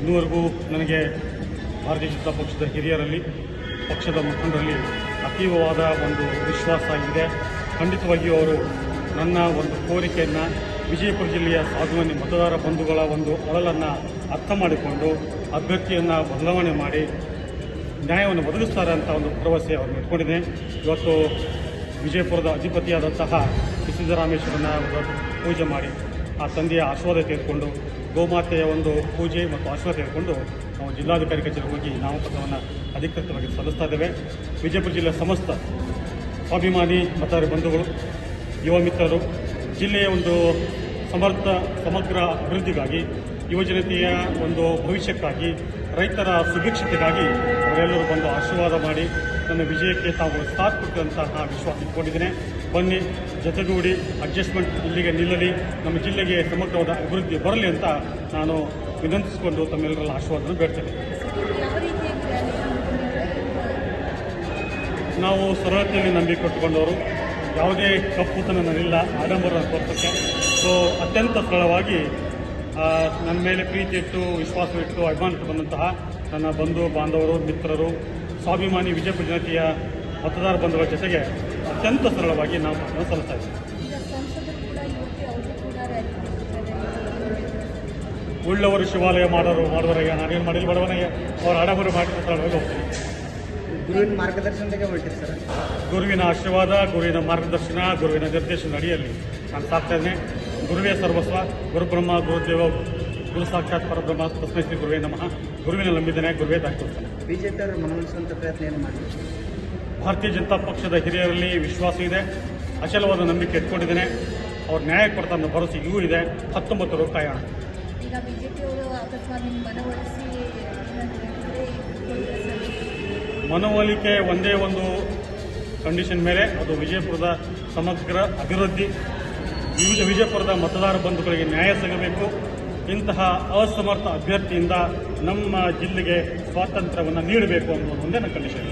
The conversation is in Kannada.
ಇನ್ನೂವರೆಗೂ ನನಗೆ ಭಾರತೀಯ ಜನತಾ ಪಕ್ಷದ ಹಿರಿಯರಲ್ಲಿ, ಪಕ್ಷದ ಮುಖಂಡರಲ್ಲಿ ಅತೀವವಾದ ಒಂದು ವಿಶ್ವಾಸ ಇದೆ. ಖಂಡಿತವಾಗಿಯೂ ಅವರು ನನ್ನ ಒಂದು ಕೋರಿಕೆಯನ್ನು ವಿಜಯಪುರ ಜಿಲ್ಲೆಯ ಸಾಧುವನ್ನಿ ಮತದಾರ ಬಂಧುಗಳ ಒಂದು ಅಳಲನ್ನು ಅರ್ಥ ಮಾಡಿಕೊಂಡು ಅಭ್ಯರ್ಥಿಯನ್ನು ಬದಲಾವಣೆ ಮಾಡಿ ನ್ಯಾಯವನ್ನು ಒದಗಿಸ್ತಾರೆ ಅಂತ ಒಂದು ಭರವಸೆ ಅವ್ರನ್ನ ಇಟ್ಕೊಂಡಿದೆ. ಇವತ್ತು ವಿಜಯಪುರದ ಅಧಿಪತಿಯಾದಂತಹ ಸಿದ್ದರಾಮೇಶ್ವರನ ಪೂಜೆ ಮಾಡಿ ಆ ತಂದೆಯ ಆಶೀರ್ವಾದ ತೆಗೆದುಕೊಂಡು ಗೋಮಾತೆಯ ಒಂದು ಪೂಜೆ ಮತ್ತು ಆಶೀರ್ವಾದ ತೆಗೆದುಕೊಂಡು ನಾವು ಜಿಲ್ಲಾಧಿಕಾರಿ ಕಚೇರಿಗೆ ಹೋಗಿ ನಾಮಪತ್ರವನ್ನು ಅಧಿಕೃತವಾಗಿ ಸಲ್ಲಿಸ್ತಾ ಇದ್ದೇವೆ. ವಿಜಯಪುರ ಜಿಲ್ಲೆಯ ಸಮಸ್ತ ಸ್ವಾಭಿಮಾನಿ ಮತದಾರ ಬಂಧುಗಳು, ಯುವ ಮಿತ್ರರು, ಜಿಲ್ಲೆಯ ಒಂದು ಸಮರ್ಥ, ಸಮಗ್ರ ಅಭಿವೃದ್ಧಿಗಾಗಿ, ಯುವಜನತೆಯ ಒಂದು ಭವಿಷ್ಯಕ್ಕಾಗಿ, ರೈತರ ಸುಭಿಕ್ಷತೆಗಾಗಿ ಅವರೆಲ್ಲರೂ ಬಂದು ಆಶೀರ್ವಾದ ಮಾಡಿ ನನ್ನ ವಿಜಯಕ್ಕೆ ತಾವು ಸಾಥ್ ಕೊಟ್ಟಂತಹ ವಿಶ್ವಾಸ ಇಟ್ಕೊಂಡಿದ್ದೇನೆ. ಬನ್ನಿ, ಜೊತೆಗೂಡಿ ಅಡ್ಜಸ್ಟ್ಮೆಂಟ್ ಇಲ್ಲಿಗೆ ನಿಲ್ಲಲಿ. ನಮ್ಮ ಜಿಲ್ಲೆಗೆ ಸಮಗ್ರವಾದ ಅಭಿವೃದ್ಧಿ ಬರಲಿ ಅಂತ ನಾನು ವಿನಂತಿಸಿಕೊಂಡು ತಮ್ಮೆಲ್ಲರಲ್ಲಿ ಆಶೀರ್ವಾದವನ್ನು ಬೇಡ್ತೇನೆ. ನಾವು ಸರಳತೆಯಲ್ಲಿ ನಂಬಿಕೆ ಕೊಟ್ಟುಕೊಂಡವರು. ಯಾವುದೇ ಕಪ್ಪುತನ ನನ್ನಿಲ್ಲ, ಆಡಂಬರ ಕೊಡ್ತಕ್ಕೆ ಸೊ ಅತ್ಯಂತ ಸರಳವಾಗಿ ನನ್ನ ಮೇಲೆ ಪ್ರೀತಿ ಇಟ್ಟು, ವಿಶ್ವಾಸ ಇಟ್ಟು ಅಭಿಮಾನ ಬಂದಂತಹ ನನ್ನ ಬಂಧು ಬಾಂಧವರು ಮಿತ್ರರು ಸ್ವಾಭಿಮಾನಿ ವಿಜಯಪುರ ಜನತೆಯ ಮತದಾರ ಬಂಧುಗಳ ಜೊತೆಗೆ ಅತ್ಯಂತ ಸರಳವಾಗಿ ನಾವು ಸಲ್ಲಿಸ್ತಾ ಇದ್ದೀವಿ. ಉಳ್ಳವರು ಶಿವಾಲಯ ಮಾಡೋರು ಮಾಡುವರಾಗ ನಾನೇನು ಮಾಡಿಲ್ಲ ಬಡವನಿಗೆ ಅವ್ರು ಆಡಬರು ಮಾಡಿದ ಸರಳವಾಗಿ ಹೋಗ್ತೀನಿ. ಗುರುವಿನ ಮಾರ್ಗದರ್ಶನದಾಗೆ ಹೊರಟಿರಿ ಸರ್. ಗುರುವಿನ ಆಶೀರ್ವಾದ ಗುರುವಿನ ಮಾರ್ಗದರ್ಶನ ಗುರುವಿನ ನಿರ್ದೇಶನ ಅಡಿಯಲ್ಲಿ ನಾನು ಸಾಕ್ತಾ ಇದ್ದೇನೆ. ಗುರುವೇ ಸರ್ವಸ್ವ ಗುರುಬ್ರಹ್ಮ ಗುರುದೇವ ಗುರು ಸಾಕ್ಷಾತ್ ಪರಬ್ರಹ್ಮ ತಸ್ಮೈ ಶ್ರೀ ಗುರುವೇ ನಮಃ. ಗುರುವಿನ ಲಂಬಿದನೇ ಗುರುವೇ ದಾಖಲಿಸ್ತಾನೆ ಬಿಜೆಪಿ ಅವರು ಮನವೊಲಿಸುವಂಥ ಪ್ರಯತ್ನ ಏನು ಮಾಡಿ ಭಾರತೀಯ ಜನತಾ ಪಕ್ಷದ ಹಿರಿಯರಲ್ಲಿ ವಿಶ್ವಾಸ ಇದೆ. ಅಚಲವಾದ ನಂಬಿಕೆ ಇಟ್ಕೊಂಡಿದ್ದೇನೆ ಅವ್ರು ನ್ಯಾಯ ಕೊಡ್ತಾ ಅನ್ನೋ ಭರವಸೆ ಇವೂ ಇದೆ. ಹತ್ತೊಂಬತ್ತು ಕಾಯೋಣ. ಈಗ ಬಿಜೆಪಿಯವರು ಅಕಸ್ಮಾತ್ ನಿಮ್ಮ ಮನವೊಲಿಸಿ ಏನಂತ ಹೇಳಿದ್ರೆ ಮನವೊಲಿಕೆ ಒಂದೇ ಒಂದು ಕಂಡೀಷನ್ ಮೇಲೆ ಅದು ವಿಜಯಪುರದ ಸಮಗ್ರ ಅಭಿವೃದ್ಧಿ. ವಿವಿಧ ವಿಜಯಪುರದ ಮತದಾರ ಬಂಧುಗಳಿಗೆ ನ್ಯಾಯ ಸಿಗಬೇಕು. ಇಂತಹ ಅಸಮರ್ಥ ಅಭ್ಯರ್ಥಿಯಿಂದ ನಮ್ಮ ಜಿಲ್ಲೆಗೆ ಸ್ವಾತಂತ್ರ್ಯವನ್ನು ನೀಡಬೇಕು ಅನ್ನೋದು ಒಂದೇ ನನ್ನ ಕಂಡೀಷನ್